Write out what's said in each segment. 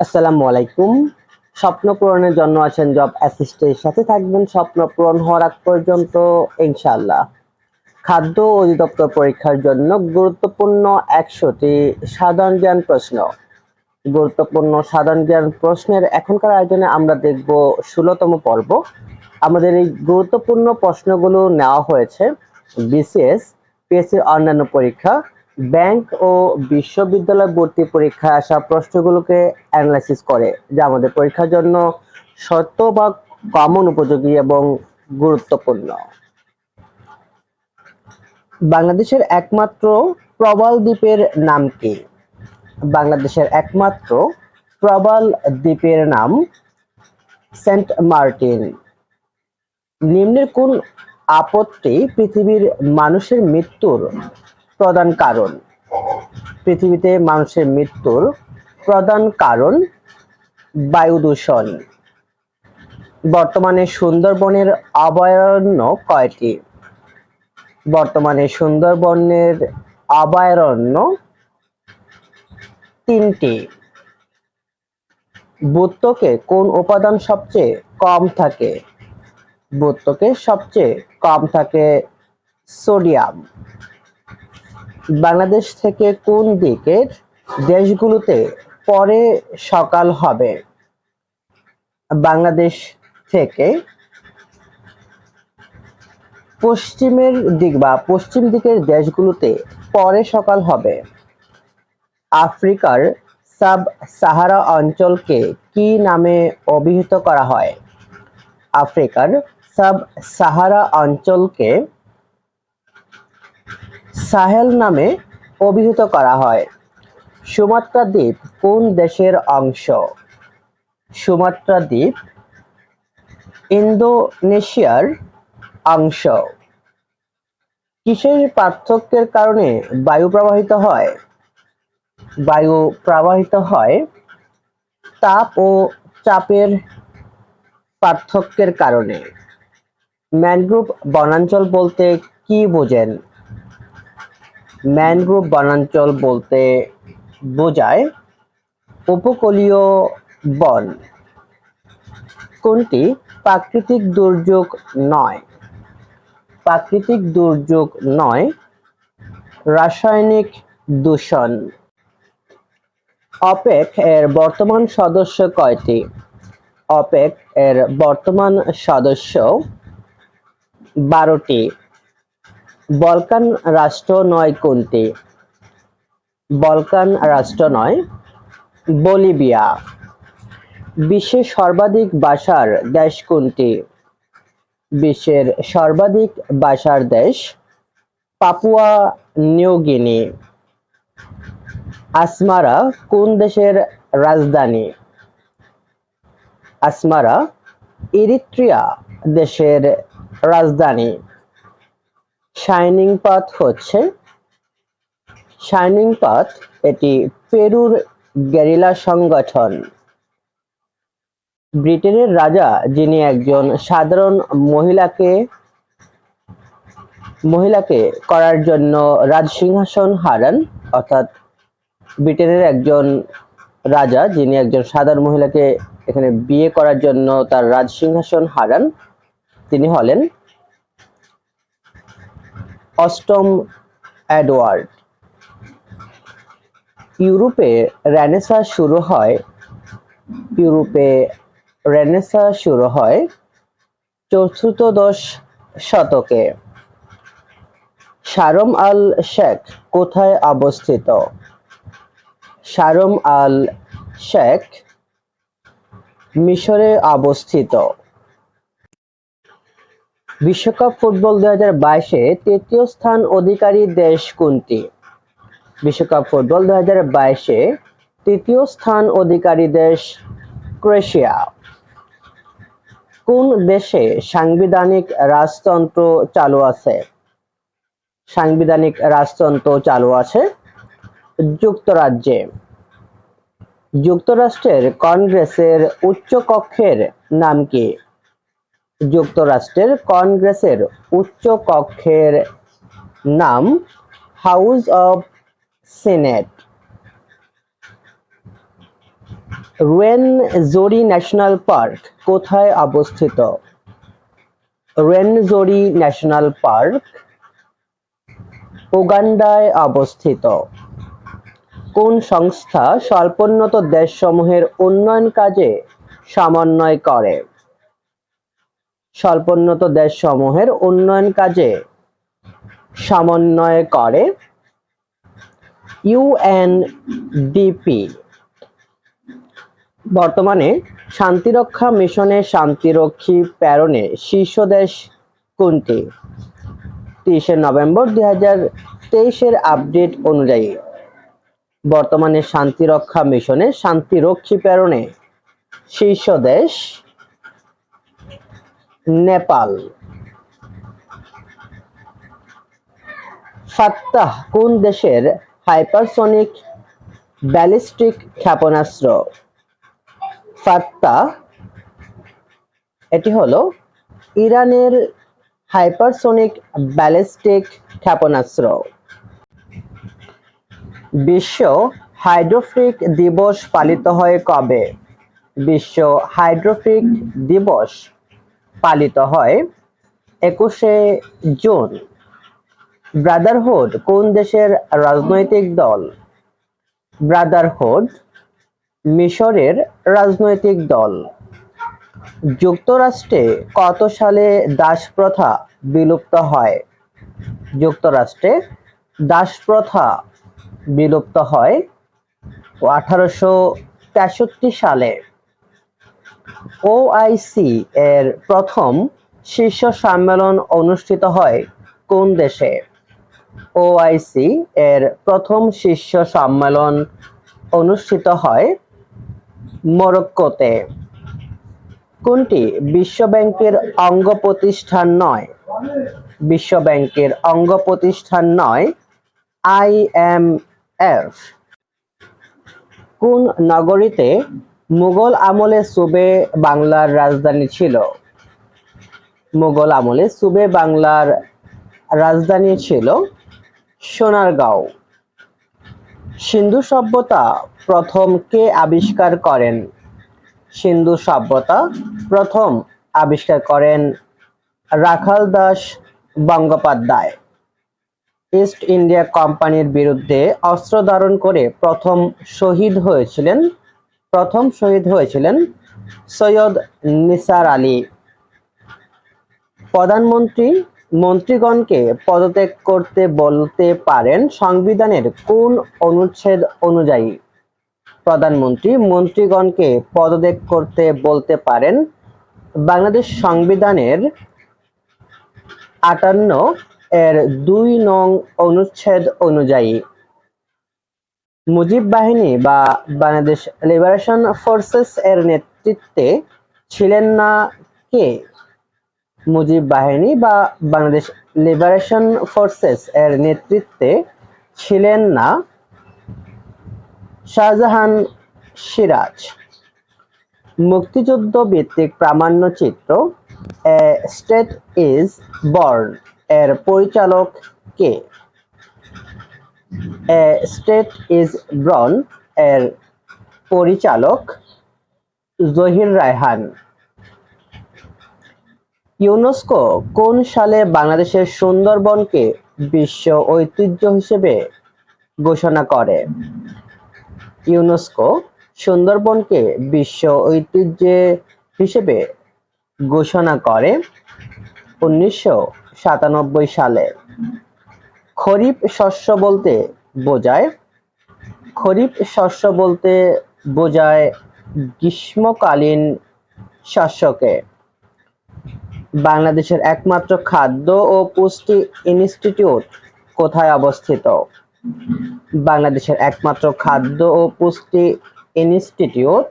আসসালামু আলাইকুম। স্বপ্ন পূরণের জন্য আছেন জব অ্যাসিস্টের সাথে থাকবেন স্বপ্ন পূরণ হওয়ার আগ পর্যন্ত, ইনশাআল্লাহ। খাদ্য অধিদপ্তর পরীক্ষার জন্য গুরুত্বপূর্ণ একশোটি সাধারণ জ্ঞান প্রশ্ন। গুরুত্বপূর্ণ সাধারণ জ্ঞান প্রশ্নের এখনকার আয়োজনে আমরা দেখব ষোলোতম পর্ব। আমাদের এই গুরুত্বপূর্ণ প্রশ্নগুলো নেওয়া হয়েছে, বিসিএস, পিএসসির অন্যান্য পরীক্ষা। ব্যাংক ও বিশ্ববিদ্যালয় ভর্তি পরীক্ষায় আসা প্রশ্নগুলোকে অ্যানালাইসিস করে, যা আমাদের পরীক্ষার জন্য সত্য বা কমন উপযোগী এবং গুরুত্বপূর্ণ। বাংলাদেশের একমাত্র প্রবাল দ্বীপের নাম কি? বাংলাদেশের একমাত্র প্রবাল দ্বীপের নাম সেন্ট মার্টিন। নিম্নের কোন আপত্তি পৃথিবীর মানুষের মৃত্যুর প্রধান কারণ। পৃথিবীতে মানুষের মৃত্যুর প্রধান কারণ বায়ু দূষণ। বর্তমানে সুন্দরবনের অভয়ারণ্য কয়টি? বর্তমানে সুন্দরবনের অভয়ারণ্য তিনটি। বুত্তকে কোন উপাদান সবচেয়ে কম থাকে? বুত্তকে সবচেয়ে কম থাকে সোডিয়াম। বাংলাদেশ থেকে কোন দিকের দেশগুলোতে পরে সকাল হবে? বাংলাদেশ থেকে পশ্চিমের দিক বা পশ্চিম দিকের দেশগুলোতে পরে সকাল হবে। আফ্রিকার সাব সাহারা অঞ্চলকে কি নামে অভিহিত করা হয়? আফ্রিকার সাব সাহারা অঞ্চলকে সাহেল নামে অভিহিত করা হয়। সুমাত্রা দ্বীপ কোন দেশের অংশ? সুমাত্রা দ্বীপ ইন্দোনেশিয়ার অংশ। কিসের পার্থক্যের কারণে বায়ু প্রবাহিত হয়? বায়ু প্রবাহিত হয় তাপ ও চাপের পার্থক্যের কারণে। ম্যানগ্রোভ বনাঞ্চল বলতে কি বোঝেন? ম্যানগ্রোভ বনাঞ্চল বলতে বোঝায় উপকূলীয় বন। কোনটি প্রাকৃতিক দুর্যোগ নয়? প্রাকৃতিক দুর্যোগ নয়, রাসায়নিক দূষণ। অপেক এর বর্তমান সদস্য কয়টি? অপেক এর বর্তমান সদস্য বারোটি। বলকান রাষ্ট্র নয় কোনটি? বলকান রাষ্ট্র নয়, বলিভিয়া। বিশ্বের সর্বাধিক বাসার দেশ কোনটি? বিশ্বের সর্বাধিক বাসার দেশ পাপুয়া নিউগিনি আসমারা কোন দেশের রাজধানী? আসমারা ইরিত্রিয়া দেশের রাজধানী। শাইনিং পাথ হচ্ছে শাইনিং পাথ এটি পেরুর গেরিলা সংগঠন। ব্রিটেনের রাজা যিনি একজন সাধারণ মহিলাকে মহিলাকে করার জন্য রাজসিংহাসন হারান, অর্থাৎ ব্রিটেনের একজন রাজা যিনি একজন সাধারণ মহিলাকে এখানে বিয়ে করার জন্য তার রাজসিংহাসন হারান, তিনি হলেন অষ্টম এডওয়ার্ড। ইউরোপে রেনেসা শুরু হয়, ইউরোপে রেনেসা শুরু হয় চতুর্থদশ শতকে। শারম আল শেখ কোথায় অবস্থিত? শারম আল শেখ মিশরে অবস্থিত। বিশ্বকাপ ফুটবল দুই হাজার বাইশে তৃতীয় স্থান অধিকারী দেশ কোনটি? বিশ্বকাপ ফুটবল দুই হাজার বাইশে তৃতীয় স্থান অধিকারী দেশ ক্রোয়েশিয়া। কোন দেশে সাংবিধানিক রাজতন্ত্র চালু আছে? সাংবিধানিক রাজতন্ত্র চালু আছে যুক্তরাজ্যে। যুক্তরাষ্ট্রের কংগ্রেসের উচ্চ কক্ষের নাম কি? যুক্তরাষ্ট্রের কংগ্রেসের উচ্চ কক্ষের নাম house of senate. Rwenzori national park কোথায় অবস্থিত? রুয়েনজোরি ন্যাশনাল পার্ক উগান্ডায় অবস্থিত। কোন সংস্থা স্বল্পোন্নত দেশসমূহের উন্নয়ন কাজে সমন্বয় করে? স্বল্পোন্নত দেশসমূহের উন্নয়ন কাজে সমন্বয় করে ইউএনডিপি বর্তমানে শান্তিরক্ষা মিশনে শান্তিরক্ষী প্রেরণে শীর্ষ দেশ কোনটি? তিরিশে নভেম্বর দুই হাজার তেইশের আপডেট অনুযায়ী বর্তমানে শান্তিরক্ষা মিশনে শান্তিরক্ষী প্রেরণে শীর্ষ দেশ নেপাল। ফাত্তাহ, কোন দেশের হাইপারসনিক ব্যালিস্টিক ক্ষেপণাস্ত্র? ফাত্তাহ, এটি হলো ইরানের হাইপারসনিক ব্যালিস্টিক ক্ষেপণাস্ত্র। বিশ্ব হাইড্রোফিক দিবস পালিত হয় কবে? বিশ্ব হাইড্রোফিক দিবস পালিত হয়। একুশে জুন, ব্রাদারহুড কোন দেশের রাজনৈতিক দল? ব্রাদারহুড মিশরের রাজনৈতিক দল। যুক্তরাষ্ট্রে কত সালে দাস প্রথা বিলুপ্ত হয়? যুক্তরাষ্ট্রে দাস প্রথা বিলুপ্ত হয় আঠারোশো তেষট্টি সালে। ওআইসি এর প্রথম শীর্ষ সম্মেলন অনুষ্ঠিত হয় কোন দেশে? ওআইসি এর প্রথম শীর্ষ সম্মেলন অনুষ্ঠিত হয় মরক্কোতে। কোনটি বিশ্ব ব্যাংকের অঙ্গ প্রতিষ্ঠান নয়? বিশ্ব ব্যাংকের অঙ্গ প্রতিষ্ঠান নয় আইএমএফ কোন নগরীতে মুঘল আমলে সুবে বাংলার রাজধানী ছিল। মুঘল আমলে সুবে বাংলার রাজধানী ছিল সোনারগাঁও। সিন্ধু সভ্যতা প্রথম কে আবিষ্কার করেন? সিন্ধু সভ্যতা প্রথম আবিষ্কার করেন রাখাল দাস বঙ্গোপাধ্যায় ইস্ট ইন্ডিয়া কোম্পানির বিরুদ্ধে অস্ত্র ধারণ করে প্রথম শহীদ হয়েছিলেন প্রথম শহীদ হয়েছিলেন সৈয়দ নিসার আলী। প্রধানমন্ত্রী মন্ত্রীগণকে পদত্যাগ করতে বলতে পারেন সংবিধানের কোন অনুচ্ছেদ অনুযায়ী। প্রধানমন্ত্রী মন্ত্রীগণকে পদত্যাগ করতে বলতে পারেন বাংলাদেশ সংবিধানের আটান্ন এর দুই নং অনুচ্ছেদ অনুযায়ী। মুজিব বাহিনী বা বাংলাদেশ লিবারেশন ফোর্সেস এর নেতৃত্বে ছিলেন না কে? মুজিব বাহিনী বা বাংলাদেশ লিবারেশন ফোর্সেস এর নেতৃত্বে ছিলেন না শাহজাহান সিরাজ। মুক্তিযুদ্ধ ভিত্তিক প্রামাণ্য চিত্র এ স্টেট ইজ বর্ন এর পরিচালক কে? স্টেট ইজ ব্রন এর পরিচালক জহির রায়হান। ইউনেস্কো কোন সালে বাংলাদেশের সুন্দরবনকে বিশ্ব ঐতিহ্য হিসেবে ঘোষণা করে? ইউনেস্কো সুন্দরবনকে বিশ্ব ঐতিহ্য হিসেবে ঘোষণা করে উনিশশো সাতানব্বই সালে। খরিফ শস্য বলতে বোঝায়, খরিফ শস্য বলতে বোঝায় গ্রীষ্মকালীন শস্যকে বাংলাদেশের একমাত্র খাদ্য ও পুষ্টি ইনস্টিটিউট কোথায় অবস্থিত? বাংলাদেশের একমাত্র খাদ্য ও পুষ্টি ইনস্টিটিউট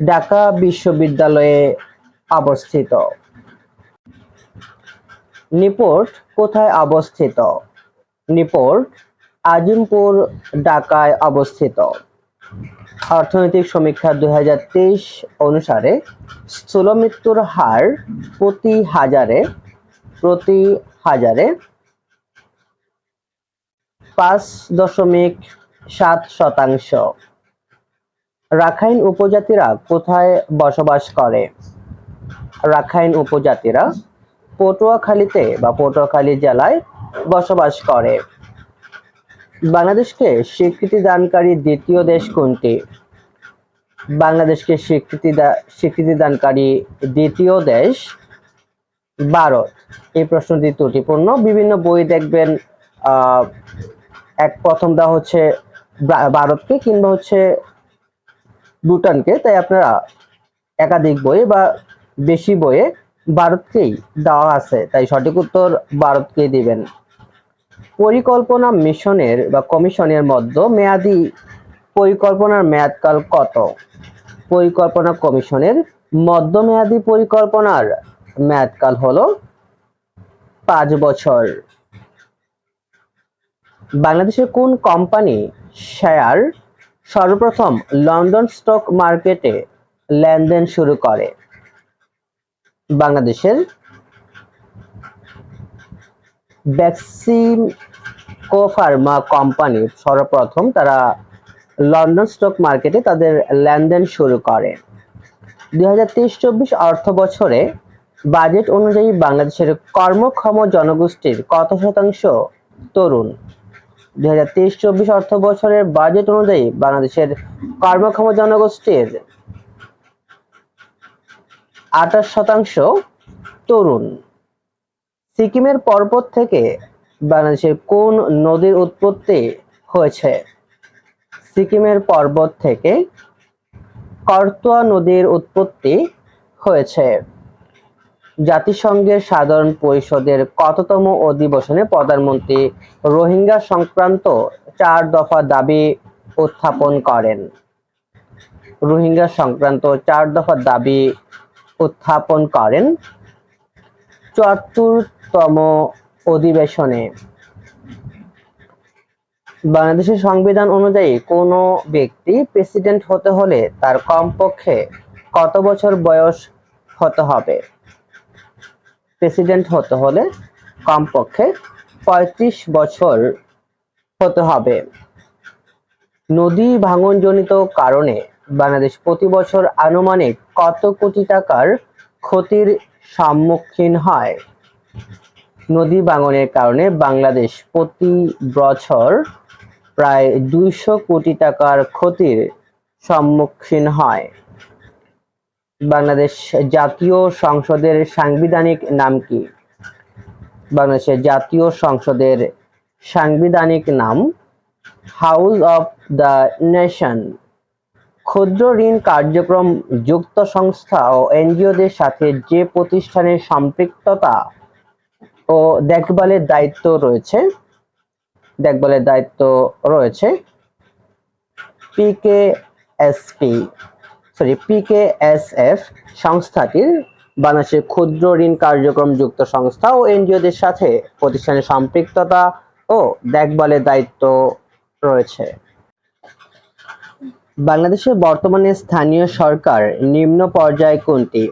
ঢাকা বিশ্ববিদ্যালয়ে অবস্থিত। নিপোর্ট কোথায় অবস্থিত? নিপোর্ট, আজিমপুর, ঢাকায় অবস্থিত। অর্থনৈতিক সমীক্ষা দুই অনুসারে স্থূল মৃত্যুর হার প্রতি হাজারে প্রতি হাজারে পাঁচ দশমিক সাত শতাংশ। রাখাইন উপজাতিরা কোথায় বসবাস করে? রাখাইন উপজাতিরা পটুয়াখালীতে বা পটুয়াখালী জেলায় বসবাস করে। বাংলাদেশকে স্বীকৃতি দানকারী দ্বিতীয় দেশ কোনটি? বাংলাদেশকে স্বীকৃতি দা- স্বীকৃতি দানকারী দ্বিতীয় দেশ ভারত। এই প্রশ্নটি ত্রুটিপূর্ণ। বিভিন্ন বই দেখবেন এক প্রথম দেওয়া হচ্ছে ভারতকে কিংবা হচ্ছে ভুটানকে। তাই আপনারা একাধিক বই বা বেশি বইয়ে ভারতকেই দেওয়া আছে, তাই সঠিক উত্তর ভারতকেই দিবেন। পরিকল্পনা মিশনের বা কমিশনের মধ্যে মেয়াদি পরিকল্পনার মেয়াদকাল কত? পরিকল্পনা কমিশনের মধ্যমেয়াদী পরিকল্পনার মেয়াদকাল হলো পাঁচ বছর। বাংলাদেশের কোন কোম্পানি শেয়ার সর্বপ্রথম লন্ডন স্টক মার্কেটে লেনদেন শুরু করে? বাংলাদেশের ভ্যাকসিন কোফার্মা কোম্পানি সর্বপ্রথম তারা লন্ডন স্টক মার্কেটে তাদের লেনদেন শুরু করে। দুই হাজার তেইশ চব্বিশ অর্থ বছরে বাজেট অনুযায়ী বাংলাদেশের কর্মক্ষম জনগোষ্ঠীর কত শতাংশ তরুণ? দুই হাজার তেইশ চব্বিশ অর্থ বছরের বাজেট অনুযায়ী বাংলাদেশের কর্মক্ষম জনগোষ্ঠীর আঠাশ শতাংশ তরুণ। সিকিমের পর্বত থেকে বাংলাদেশের কোন নদীর উৎপত্তি হয়েছে? সিকিমের পর্বত থেকে করতোয়া নদীর উৎপত্তি হয়েছে। জাতিসংঘের সাধারণ পরিষদের কততম অধিবেশনে প্রধানমন্ত্রী রোহিঙ্গা সংক্রান্ত চার দফা দাবি উত্থাপন করেন। রোহিঙ্গা সংক্রান্ত চার দফা দাবি উত্থাপন করেন। চতুর্থতম অধিবেশনে বাংলাদেশের সংবিধান অনুযায়ী কোনো ব্যক্তি প্রেসিডেন্ট হতে হলে তার কমপক্ষে কত বছর বয়স হতে হবে? প্রেসিডেন্ট হতে হলে কমপক্ষে পঁয়ত্রিশ বছর হতে হবে। নদী ভাঙনজনিত কারণে বাংলাদেশ প্রতি বছর আনুমানিক কত কোটি টাকার ক্ষতির সম্মুখীন হয়? নদী ভাঙনের কারণে বাংলাদেশ প্রতি বছর প্রায় দুইশো কোটি টাকার ক্ষতির সম্মুখীন হয়। বাংলাদেশ জাতীয় সংসদের সাংবিধানিক নাম কি? বাংলাদেশের জাতীয় সংসদের সাংবিধানিক নাম হাউস অফ দ্য নেশন। ক্ষুদ্র ঋণ কার্যক্রম যুক্ত সংস্থা ও এনজিওদের সাথে যে প্রতিষ্ঠানের সম্পৃক্ততা ও দেখভালের দায়িত্ব রয়েছে, দেখভালের দায়িত্ব রয়েছে পিকেএসপি সরি পিকেএসএফ সংস্থাটির বাংলাদেশের ক্ষুদ্র ঋণ কার্যক্রম যুক্ত সংস্থা ও এনজিওদের সাথে প্রতিষ্ঠানের সম্পৃক্ততা ও দেখভালের দায়িত্ব রয়েছে। বাংলাদেশের বর্তমানে স্থানীয় সরকার নিম্ন পর্যায়ে কোনটি?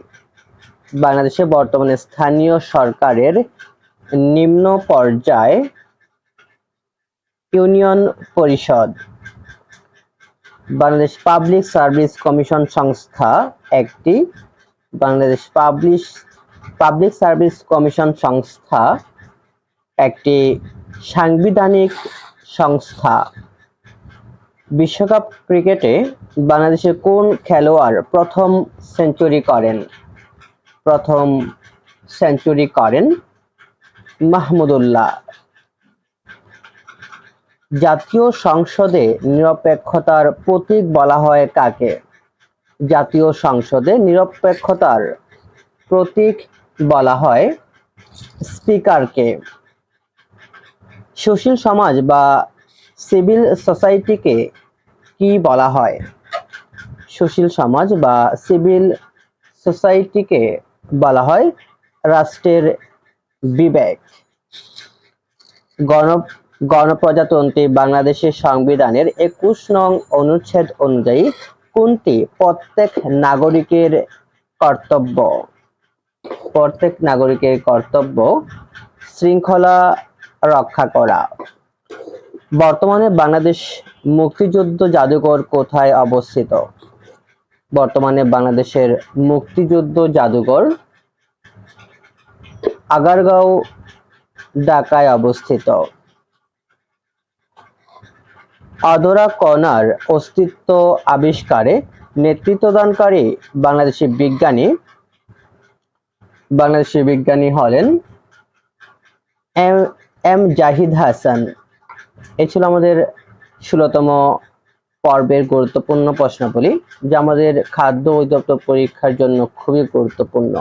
বাংলাদেশে বর্তমানে স্থানীয় সরকারের নিম্ন পর্যায় ইউনিয়ন পরিষদ। বাংলাদেশ পাবলিক সার্ভিস কমিশন সংস্থা একটি। Bangladesh publish, public service commission সংস্থা একটি। সাংবিধানিক সংস্থা বিশ্বকাপ ক্রিকেটে বাংলাদেশের কোন খেলোয়াড় প্রথম সেঞ্চুরি করেন? প্রথম সেঞ্চুরি করেন মাহমুদুল্লাহ জাতীয় সংসদে নিরপেক্ষতার প্রতীক বলা হয় কাকে? জাতীয় সংসদে নিরপেক্ষতার প্রতীক বলা হয় স্পিকারকে। সুশীল সমাজ বা সিভিল সোসাইটিকে কি বলা হয়? সুশীল সমাজ বা সিভিল সোসাইটিকে বলা হয় রাষ্ট্রের বিবেক। গণ, গণপ্রজাতন্ত্রী বাংলাদেশের সংবিধানের একুশ নং অনুচ্ছেদ অনুযায়ী কোনটি প্রত্যেক নাগরিকের কর্তব্য? প্রত্যেক নাগরিকের কর্তব্য শৃঙ্খলা রক্ষা করা। বর্তমানে বাংলাদেশ মুক্তিযুদ্ধ জাদুঘর কোথায় অবস্থিত? বর্তমানে বাংলাদেশের মুক্তিযুদ্ধ জাদুঘর আগারগাঁও, ঢাকায় অবস্থিত। আদরা কণার অস্তিত্ব আবিষ্কারে নেতৃত্বদানকারী বাংলাদেশি বিজ্ঞানী বাংলাদেশি বিজ্ঞানী হলেন এম এম জাহিদ হাসান। এই ছিল আমাদের ষোলতম পর্বের গুরুত্বপূর্ণ প্রশ্নাবলী, যা আমাদের খাদ্য অধিদপ্তর পরীক্ষার জন্য খুবই গুরুত্বপূর্ণ।